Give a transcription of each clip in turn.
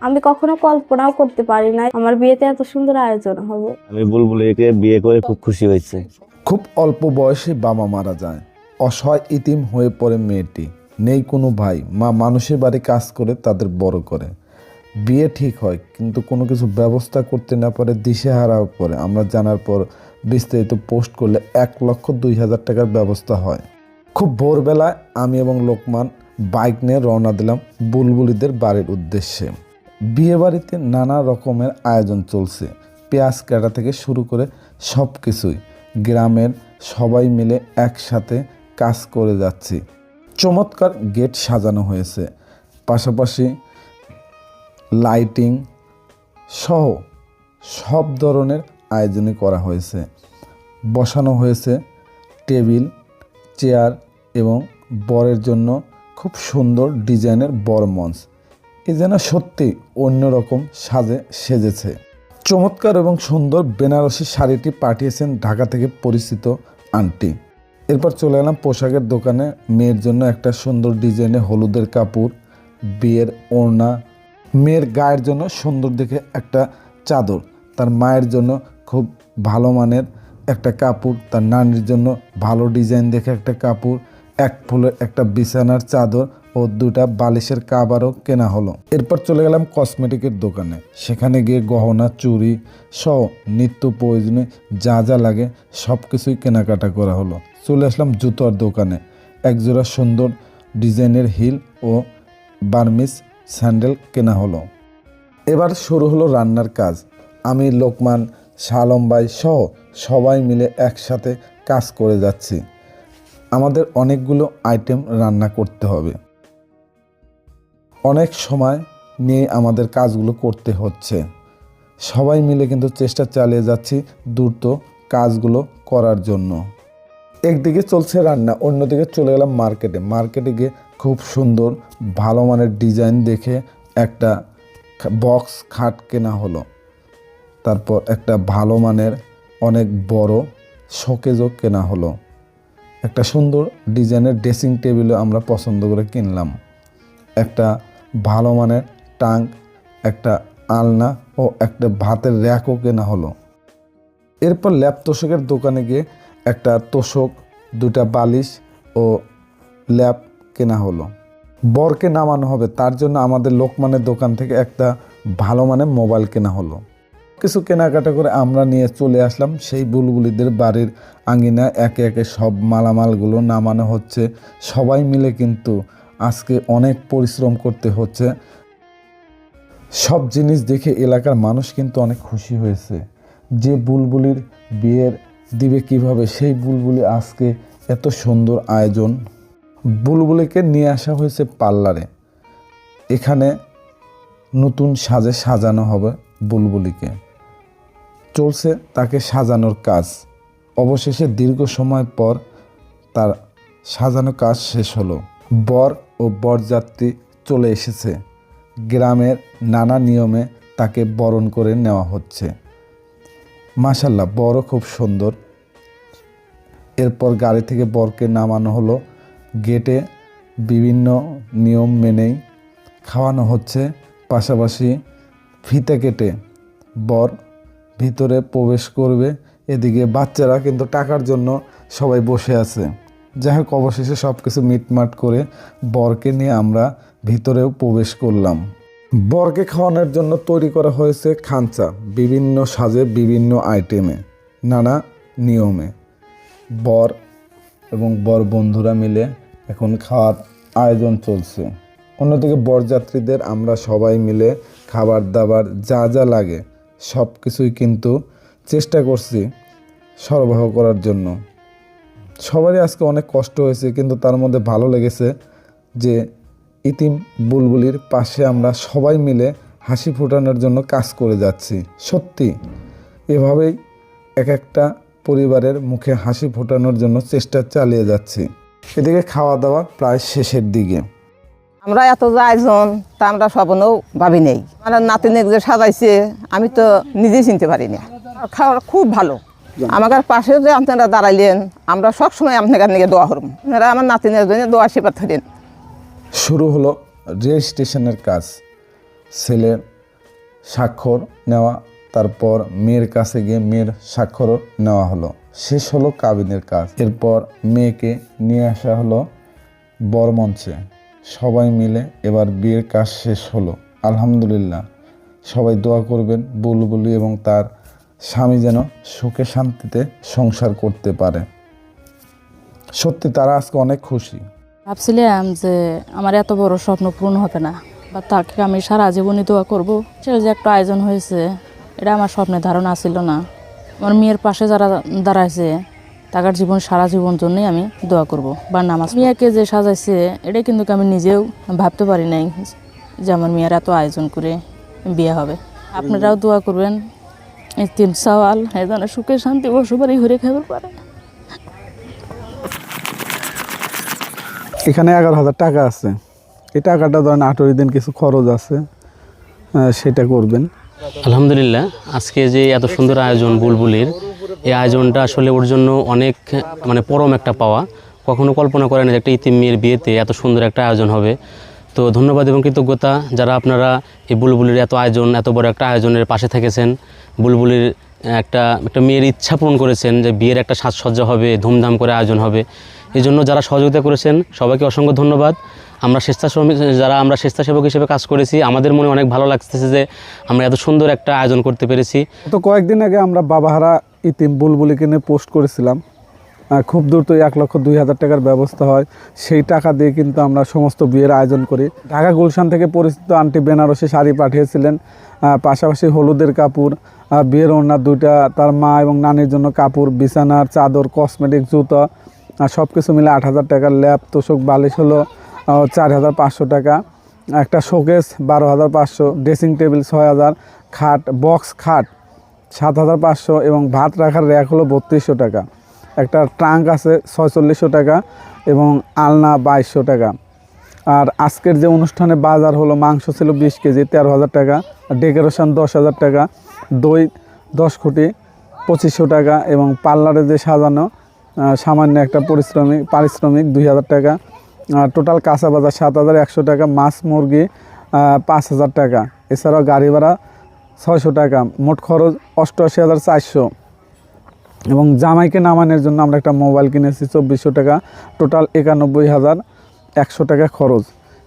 আমি কখনো কল্পনাও করতে পারি না আমার বিয়েতে এত সুন্দর আয়োজন হবে। আমি বুলবুলিকে বিয়ে করে খুব খুশি হয়েছে। খুব অল্প বয়সে বাবা মারা যায়। অসহায় ইতিম হয়ে পড়ে মেয়েটি। নেই কোনো ভাই। মা মানুষের বাড়ি কাজ করে তাদের বড় করে। বিয়ে ঠিক হয় কিন্তু কোনো কিছু ব্যবস্থা করতে না পারে দিশেহারা পরে আমরা জানার পর বিস্তারিত পোস্ট করলে এক লক্ষ দুই হাজার টাকার ব্যবস্থা হয়। খুব ভোরবেলায় আমি এবং লোকমান বাইক নিয়ে রওনা দিলাম বুলবুলিদের বাড়ির উদ্দেশ্যে। বিয়ে বাড়িতে নানা রকমের আয়োজন চলছে। পেঁয়াজ কাটা থেকে শুরু করে সব কিছুই গ্রামের সবাই মিলে একসাথে কাজ করে যাচ্ছি। চমৎকার গেট সাজানো হয়েছে। পাশাপাশি লাইটিং সহ সব ধরনের আয়োজনই করা হয়েছে। বসানো হয়েছে টেবিল, চেয়ার এবং বরের জন্য খুব সুন্দর ডিজাইনের বর মঞ্চ। এ যেন সত্যি অন্যরকম সাজে, সেজেছে। চমৎকার এবং সুন্দর বেনারসি শাড়িটি পাঠিয়েছেন ঢাকা থেকে পরিচিত আন্টি। এরপর চলে এলাম পোশাকের দোকানে। মেয়ের জন্য একটা সুন্দর ডিজাইনে হলুদের কাপড়, বিয়ের ওড়না। মেয়ের গায়ের জন্য সুন্দর দেখে একটা চাদর। তার মায়ের জন্য খুব ভালো মানের একটা কাপড়। তার নানির জন্য ভালো ডিজাইন দেখে একটা কাপড়। এক ফুলের একটা বিছানার চাদর। ও দুটা বালিশের কাবারও কেনা হলো। এরপর চলে গেলাম কসমেটিকের দোকানে। সেখানে গিয়ে গহনা চুরি সহ নিত্য প্রয়োজনে যা যা লাগে সব কিছুই কেনাকাটা করা হলো। চলে আসলাম জুতোর দোকানে। একজোড়া সুন্দর ডিজাইনের হিল ও বার্মিস স্যান্ডেল কেনা হলো। এবার শুরু হলো রান্নার কাজ। আমি, লোকমান, শালম ভাই সহ সবাই মিলে একসাথে কাজ করে যাচ্ছি। আমাদের অনেকগুলো আইটেম রান্না করতে হবে। অনেক সময় নিয়ে আমাদের কাজগুলো করতে হচ্ছে। সবাই মিলে কিন্তু চেষ্টা চালিয়ে যাচ্ছি দ্রুত কাজগুলো করার জন্য। একদিকে চলছে রান্না, অন্যদিকে চলে গেলাম মার্কেটে। মার্কেটে গিয়ে খুব সুন্দর, ভালো মানের ডিজাইন দেখে একটা বক্স খাট কেনা হলো। তারপর একটা ভালো মানের অনেক বড় শোকেজও কেনা হলো। একটা সুন্দর ডিজাইনের ড্রেসিং টেবিলও আমরা পছন্দ করে কিনলাম। একটা ভালো মানের টাং, একটা আলনা ও একটা ভাতের র্যাকও কেনা হলো। এরপর ল্যাপ তোষকের দোকানে গিয়ে একটা তোষক দুটা বালিশ ও ল্যাপ কেনা হলো। বরকে নামানো হবে, তার জন্য আমাদের লোকমানের দোকান থেকে একটা ভালো মানের মোবাইল কেনা হলো। কিছু কেনাকাটা করে আমরা নিয়ে চলে আসলাম, সেই বুলবুলিদের বাড়ির আঙিনা একে একে সব মালামালগুলো নামানো হচ্ছে। সবাই মিলে কিন্তু আজকে অনেক পরিশ্রম করতে হচ্ছে। সব জিনিস দেখে এলাকার মানুষ কিন্তু অনেক খুশি হয়েছে। যে বুলবুলির বিয়ের দিবে কীভাবে, সেই বুলবুলি আজকে এত সুন্দর আয়োজন। বুলবুলিকে নিয়ে আসা হয়েছে পার্লারে। এখানে নতুন সাজে সাজানো হবে বুলবুলিকে। চলছে তাকে সাজানোর কাজ। অবশেষে দীর্ঘ সময় পর তার সাজানো কাজ শেষ হলো। বর ও বরযাত্রী চলে এসেছে। গ্রামের নানা নিয়মে তাকে বরণ করে নেওয়া হচ্ছে। মাশাল্লাহ, বরও খুব সুন্দর। এরপর গাড়ি থেকে বরকে নামানো হলো। গেটে বিভিন্ন নিয়ম মেনেই খাওয়ানো হচ্ছে। পাশাপাশি ফিতে কেটে বর ভিতরে প্রবেশ করবে। এদিকে বাচ্চারা কিন্তু টাকার জন্য সবাই বসে আছে। যাই হোক অবশেষে সব কিছু মিটমাট করে বরকে নিয়ে আমরা ভিতরেও প্রবেশ করলাম। বরকে খাওয়ানোর জন্য তৈরি করা হয়েছে খাঞ্চা বিভিন্ন সাজে বিভিন্ন আইটেমে, নানা নিয়মে। বর এবং বর বন্ধুরা মিলে এখন খাওয়ার আয়োজন চলছে। অন্যদিকে বরযাত্রীদের আমরা সবাই মিলে খাবার দাবার যা যা লাগে সব কিছুই কিন্তু চেষ্টা করছি সরবরাহ করার জন্য। সবারই আজকে অনেক কষ্ট হয়েছে, কিন্তু তার মধ্যে ভালো লেগেছে যে ইতিম বুলবুলির পাশে আমরা সবাই মিলে হাসি ফোটানোর জন্য কাজ করে যাচ্ছি। সত্যি, এভাবেই এক একটা পরিবারের মুখে হাসি ফোটানোর জন্য চেষ্টা চালিয়ে যাচ্ছি। এদিকে খাওয়া দাওয়া প্রায় শেষের দিকে। আমরা এত যে আয়োজন তা আমরা স্বপ্নেও ভাবি নেই। আমার নাতিনের যে সাজাইছে, আমি তো নিজেই চিনতে পারি না। খাওয়ার খুব ভালো। আমাদের পাশে যে আপনারা দাঁড়াইলেন আমরা সবসময় আপনাদের নিয়ে দোয়া করব। আপনারা আমার নাতিনের জন্য দোয়া সেবা থাকেন শুরু হলো রেল স্টেশনের কাজ। ছেলের স্বাক্ষর নেওয়া তারপর মেয়ের কাছে গিয়ে মেয়ের স্বাক্ষরও নেওয়া হলো। শেষ হলো কাবিনের কাজ। এরপর মেয়েকে নিয়ে আসা হলো বরমঞ্চে। সবাই মিলে এবার বিয়ের কাজ শেষ হলো। আলহামদুলিল্লাহ। সবাই দোয়া করবেন বুলবুলি এবং তার স্বামী যেন সুখে শান্তিতে সংসার করতে পারে। সত্যি তারা আজকে অনেক খুশি। ভাবছিলাম যে আমার এত বড় স্বপ্ন পূরণ হবে না, বা তাকে আমি সারা জীবনই দোয়া করব। সেটা যে একটা আয়োজন হয়েছে, এটা আমার স্বপ্নের ধারণা ছিল না। আমার মেয়ের পাশে যারা দাঁড়াইছে তাকার জীবন সারা জীবন জন্যই আমি দোয়া করব, বা নামাজ মেয়েকে যে সাজাইছে, এটা কিন্তু আমি নিজেও ভাবতে পারি নাই যে আমার মেয়ের এত আয়োজন করে বিয়ে হবে। আপনারাও দোয়া করবেন তিন সওয়াল ধরনের সুখে শান্তি বসবারই ঘুরে খাবার পারে এখানে এগারো হাজার টাকা আছে। এই টাকাটা ধরেন আঠেরো দিন কিছু খরচ আছে সেটা করবেন। আলহামদুলিল্লাহ আজকে যে এত সুন্দর আয়োজন বুলবুলির এই আয়োজনটা আসলে ওর জন্য অনেক মানে পরম একটা পাওয়া। কখনো কল্পনা করেন যে একটা ইতিম মেয়ের বিয়েতে এত সুন্দর একটা আয়োজন হবে। তো ধন্যবাদ এবং কৃতজ্ঞতা যারা আপনারা এই বুলবুলির এত আয়োজন, এত বড় একটা আয়োজনের পাশে থেকেছেন। বুলবুলির একটা একটা মেয়ের ইচ্ছা পূরণ করেছেন যে বিয়ের একটা সাজসজ্জা হবে, ধুমধাম করে আয়োজন হবে। এই জন্য যারা সহযোগিতা করেছেন, সবাইকে অসংখ্য ধন্যবাদ। আমরা স্বেচ্ছাশ্রমিক যারা আমরা স্বেচ্ছাসেবক হিসেবে কাজ করেছি, আমাদের মনে অনেক ভালো লাগতেছে যে আমরা এত সুন্দর একটা আয়োজন করতে পেরেছি। তো কয়েকদিন আগে আমরা বাবাহারা ইতিম বুলবুলিকে নিয়ে পোস্ট করেছিলাম। খুব দ্রুত এক লক্ষ দুই হাজার টাকার ব্যবস্থা হয়। সেই টাকা দিয়ে কিন্তু আমরা সমস্ত বিয়ের আয়োজন করি। ঢাকা গুলশান থেকে পরিচিত আন্টি বেনারসি শাড়ি পাঠিয়েছিলেন। পাশাপাশি হলুদের কাপড় বিয়ের ওড়না দুইটা, তার মা এবং নানির জন্য কাপড়, বিছানার চাদর কসমেটিক জুতো সব কিছু মিলে আট হাজার টাকার ল্যাপ তোষক বালিশ হলো চার হাজার পাঁচশো টাকা। একটা শোকেস বারো হাজার পাঁচশো, ড্রেসিং টেবিল ছয় হাজার, খাট, বক্স খাট সাত হাজার পাঁচশো এবং ভাত রাখার র্যাক হলো বত্রিশশো টাকা। একটা ট্রাঙ্ক আছে ছয়চল্লিশশো টাকা এবং আলনা বাইশশো টাকা। আর আজকের যে অনুষ্ঠানে বাজার হলো, মাংস ছিল বিশ কেজি, তেরো হাজার টাকা ডেকোরেশন দশ হাজার টাকা, দই দশ কোটি পঁচিশশো টাকা এবং পার্লারে যে সাজানো সামান্য একটা পরিশ্রমিক, পারিশ্রমিক দুই হাজার টাকা টোটাল কাঁচা বাজার সাত হাজার একশো টাকা, মাছ, মুরগি পাঁচ হাজার টাকা। এছাড়াও গাড়ি ভাড়া ছয়শো টাকা, মোট খরচ অষ্টআশি হাজার চারশো। এবং জামাইকে নামানোর জন্য আমরা একটা মোবাইল কিনেছি চব্বিশশো টাকা। টোটাল একানব্বই হাজার একশো টাকা খরচ।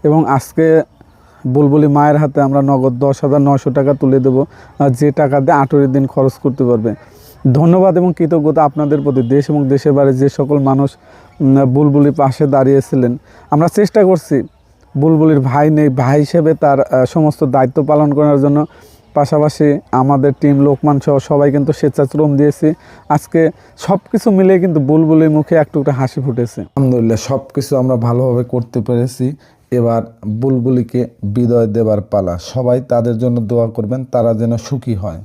এবং আজকে বুলবুলি মায়ের হাতে আমরা নগদ দশ হাজার নশো টাকা তুলে দেবো। যে টাকা দিয়ে আঠেরো দিন খরচ করতে পারবে। ধন্যবাদ এবং কৃতজ্ঞতা আপনাদের প্রতি। দেশ এবং দেশের বাইরে যে সকল মানুষ বুলবুলির পাশে দাঁড়িয়েছিলেন। আমরা চেষ্টা করছি, বুলবুলির ভাই নেই, ভাই হিসেবে তার সমস্ত দায়িত্ব পালন করার জন্য। পাশাপাশি আমাদের টিম লোকমান সহ সবাই কিন্তু স্বেচ্ছাশ্রম দিয়েছি। আজকে সব কিছু মিলে কিন্তু বুলবুলের মুখে একটু একটু হাসি ফুটেছে। আলহামদুলিল্লাহ সব কিছু আমরা ভালোভাবে করতে পেরেছি। এবার বুলবুলিকে বিদায় দেবার পালা। সবাই তাদের জন্য দোয়া করবেন, তারা যেন সুখী হয়।